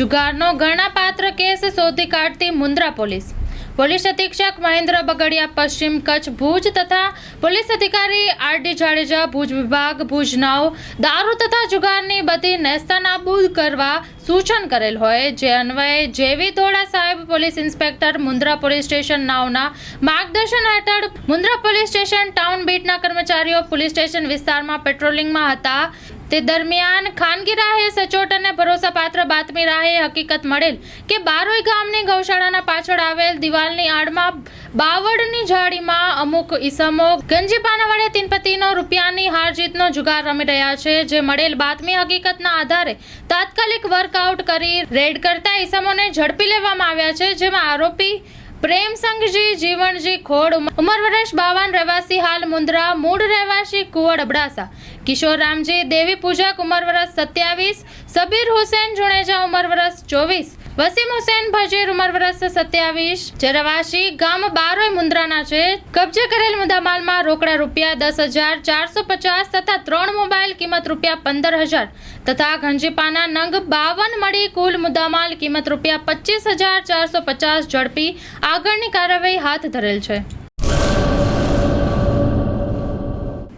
જુગારનો ગણનાપાત્ર case શોધી કાઢતી Mundra police. Police અધિક્ષક મહેન્દ્ર બગડિયા પશ્ચિમ કચ્છ ભુજ તથા પોલીસ અધિકારી આર ડી જાડેજા ભુજ વિભાગ, ભુજ નવ, દારૂ તથા જુગારની બધી નેસ્તાનાબૂદ કરવા સૂચન કરેલ હોય. જે અન્વયે જેવી ધોળા સાહેબ police inspector Mundra police station નાવના માર્ગદર્શન હેઠળ મુન્દ્રા પોલીસ સ્ટેશન ટાઉન બીટના કર્મચારીઓ પોલીસ સ્ટેશન વિસ્તારમાં પેટ્રોલિંગમાં હતા. તે દરમિયાન ખાનગી રાહે સચોટ અને ભરોસાપાત્ર બાતમી રાહે હકીકત મળેલ કે બારોઈ ગામની ગૌશાળાના પાછળ આવેલ દિવાલની આડમાં બાવળની ઝાડીમાં અમુક ઈસમો ગંજીપાના વડે તિનપતિનો રૂપિયાની હાર જીતનો જુગાર રમી રહ્યા છે, જે મળેલ બાતમી હકીકતના આધારે તાત્કાલિક વર્કઆઉટ કરી રેડ કરતા ઈસમોને ઝડપી લેવામાં આવ્યા છે, જેમાં આરોપી પ્રેમસંગજી જીવણજી ખોડ ઉમર વર્ષ બાવન, રહેવાસી હાલ મુન્દ્રા મૂળ રહેવાસી કુવડ અબડાસા કિશોર રામજી, દેવી પૂજા ઉમર વર્ષ સત્યાવીસ, સબીર હુસેન જુણેજા ઉમર વર્ષ ચોવીસ, વસીમ હુસેન, ભજીર, ઉમર વર્ષ સત્યાવીસ જે રહેવાસી ગામ બારોય મુન્દ્રાના છે. કબજે કરેલ મુદ્દામાલમાં રોકડા રૂપિયા દસ હજાર ચારસો પચાસ તથા ત્રણ મોબાઈલ કિંમત રૂપિયા પંદર હજાર તથા ગંજીપાના નંગ બાવન મળી કુલ મુદ્દામાલ કિંમત રૂપિયા પચીસ હજાર ચારસો પચાસ ઝડપી આગળની કાર્યવાહી હાથ ધરેલ છે.